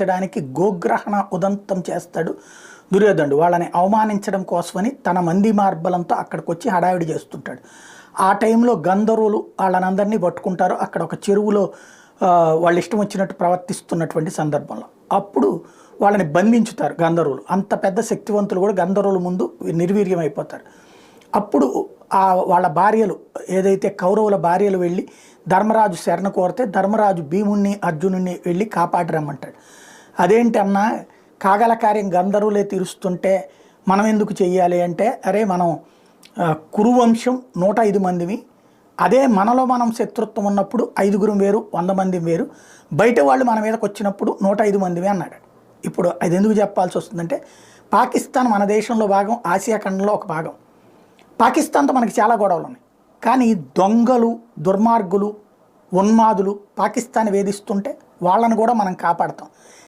అవమానించడానికి గోగ్రహణ ఉదంతం చేస్తాడు దుర్యోధనుడు. వాళ్ళని అవమానించడం కోసమని తన మంది మార్బలంతో అక్కడికి వచ్చి హడావిడి చేస్తుంటాడు. ఆ టైంలో గంధర్వులు వాళ్ళనందరినీ పట్టుకుంటారు. అక్కడ ఒక చెరువులో వాళ్ళు వాళ్ళ ఇష్టం వచ్చినట్టు ప్రవర్తిస్తున్నటువంటి సందర్భంలో. అప్పుడు వాళ్ళని బంధించుతారు గంధర్వులు. అంత పెద్ద శక్తివంతులు కూడా గంధర్వుల ముందు నిర్వీర్యం అయిపోతారు అప్పుడు ఆ వాళ్ళ భార్యలు ఏదైతే కౌరవుల భార్యలు వెళ్ళి ధర్మరాజు శరణ కోరితే ధర్మరాజు భీముణ్ణి అర్జునుణ్ణి వెళ్ళి కాపాడి అదేంటన్నా కాగల కార్యం గంధర్వులే తీరుస్తుంటే మనం ఎందుకు చెయ్యాలి అంటే అరే మనం కురువంశం నూట ఐదు మందివి అదే మనలో మనం శత్రుత్వం ఉన్నప్పుడు ఐదుగురం వేరు వంద మంది వేరు. బయట వాళ్ళు మన మీదకి వచ్చినప్పుడు నూట ఐదు మందివి అన్నాడు. ఇప్పుడు అది ఎందుకు చెప్పాల్సి వస్తుందంటే పాకిస్తాన్ మన దేశంలో భాగం ఆసియా ఖండంలో ఒక భాగం. పాకిస్తాన్తో మనకి చాలా గొడవలు ఉన్నాయి. కానీ దొంగలు దుర్మార్గులు ఉన్మాదులు పాకిస్తాన్ వేధిస్తుంటే వాళ్ళని కూడా మనం కాపాడతాం.